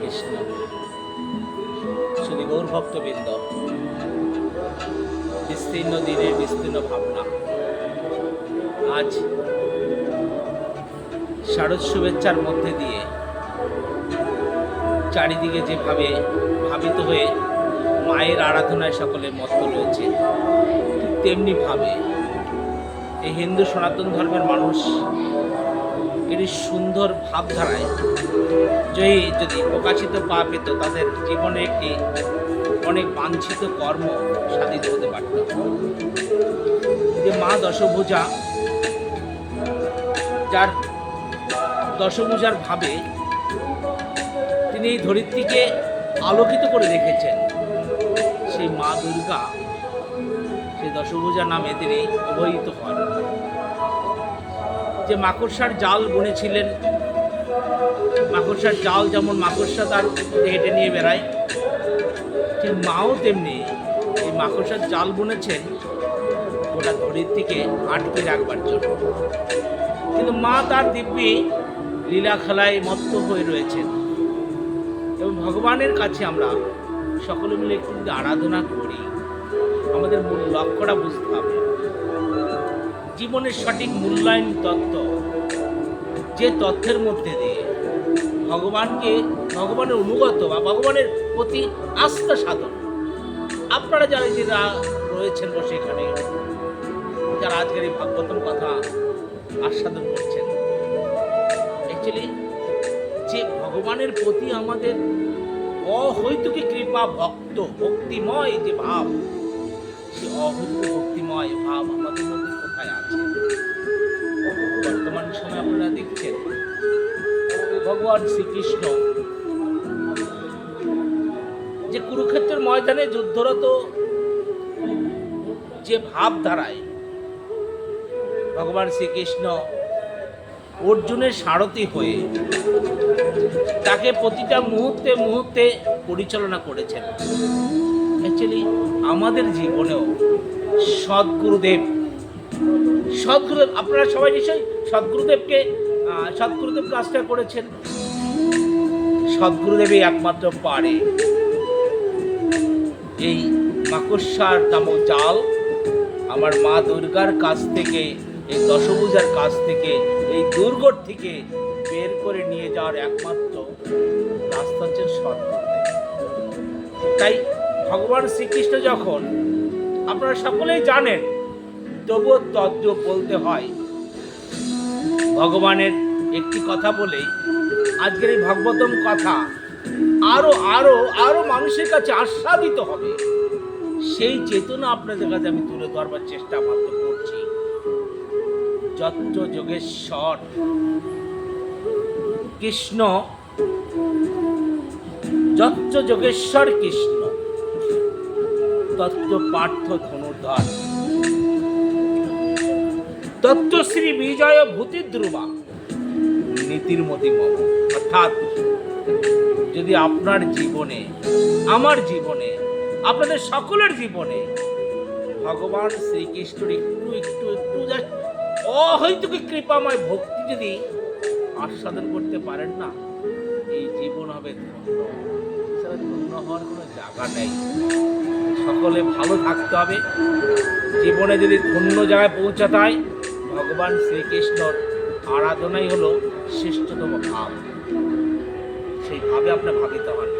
কৃষ্ণ। শ্রী গৌর ভক্তবৃন্দ। বিস্তীর্ণ দিনের বিস্তীর্ণ ভাবনা। আজ শারদ শুভেচ্ছার মধ্যে দিয়ে চারিদিকে যেভাবে ভাবিত হয়ে মায়ের আরাধনায় সকলে মত্ত রয়েছে তেমনিভাবে এই হিন্দু সনাতন ধর্মের মানুষ এটি সুন্দর ভাবধারায় যদি যদি প্রকাশিত পা পেত তাদের জীবনে একটি অনেক বাঞ্ছিত কর্ম সাধিত হতে পারত। যে মা দশভূজা, যার দশভূজার ভাবে তিনি এই ধরিত্রীকে আলোকিত করে রেখেছেন, সেই মা দুর্গা, সেই দশভুজা নামে তিনি অবহিত হন। যে মাকড়সার জাল বুনেছিলেন। মাকড়সার জাল যেমন মাকড়সা তার হেঁটে নিয়ে বেড়ায়, ঠিক মাও তেমনি এই মাকড়সার জাল বুনেছেন, ওটা গোটা ধরিত্রীকে আটকে রাখবার জন্য। কিন্তু মা তার দিব্যি লীলা খেলায় মত্ত হয়ে রয়েছেন। এবং ভগবানের কাছে আমরা সকলে মিলে একটু আরাধনা করি, আমাদের মূল লক্ষ্যটা বুঝতে হবে। জীবনের সঠিক মূল্যায়ন তত্ত্ব। যে তথ্যের মধ্যে দিয়ে ভগবানকে, ভগবানের অনুগত বা ভগবানের প্রতি আস্থা সাধন। আপনারা যারা যারা রয়েছেন বসে এখানে, যারা আজকের এই ভাগবতম কথা আস্বাদন করছেন অ্যাকচুয়ালি যে ভগবানের প্রতি আমাদের অহৈতুকী কৃপা, ভক্ত, ভক্তিময় যে ভাব, সে অহৈতুক ভক্তিময় ভাব আমাদের মধ্যে ভগবান শ্রীকৃষ্ণ। যে কুরুক্ষেত্রের ময়দানে যুদ্ধরত যে ভাব ধারায় ভগবান শ্রীকৃষ্ণ অর্জুনের সারথি হয়ে তাকে প্রতিটা মুহূর্তে মুহূর্তে পরিচালনা করেছেন। অ্যাকচুয়ালি আমাদের জীবনেও সদ্গুরুদেব সদ্গুরুদেব, আপনারা সবাই নিশ্চয়ই সদ্গুরুদেবকে সদ্গুরুদেব কাজটা করেছেন। সদ্গুরুদেবই একমাত্র পারে। এই মাকড়সার নামক জাল আমার মা দুর্গার কাছ থেকে, এই দশভূজার কাছ থেকে, এই দুর্গর থেকে বের করে নিয়ে যাওয়ার একমাত্র রাস্তা হচ্ছে সদ্গুরুদেব তাই ভগবান শ্রীকৃষ্ণ যখন আপনারা সকলেই জানেন, তবুও তদ্র বলতে হয়। ভগবানের একটি কথা বলেই আজকের এই ভাগবতম কথা আরও আরও আরও মানুষের কাছে আস্বাদিত হবে। সেই চেতনা আপনাদের কাছে আমি তুলে ধরবার চেষ্টা মাত্র করছি। যত্র যোগেশ্বর। কৃষ্ণ। যত্র যোগেশ্বর কৃষ্ণ। তত্ত্ব পার্থ ধনুর্ধর। তত্ত্ব শ্রী বিজয় ভূতি ধ্রুবা নীতির মতি মম অর্থাৎ যদি আপনার জীবনে, আমার জীবনে, আপনাদের সকলের জীবনে ভগবান শ্রীকৃষ্ণের একটু একটু একটু জাস্ট অহৈতুক কৃপাময় ভক্তি যদি আস্বাদন করতে পারেন না, এই জীবন হবে ধন্য হওয়ার কোনো জায়গা নেই। সকলে ভালো থাকতে হবে। জীবনে যদি ধন্য জায়গায় পৌঁছাতে হয়, ভগবান শ্রীকৃষ্ণর আরাধনাই হলো শ্রেষ্ঠতম ভাব। সেই ভাবে আপনার ভাবিত হন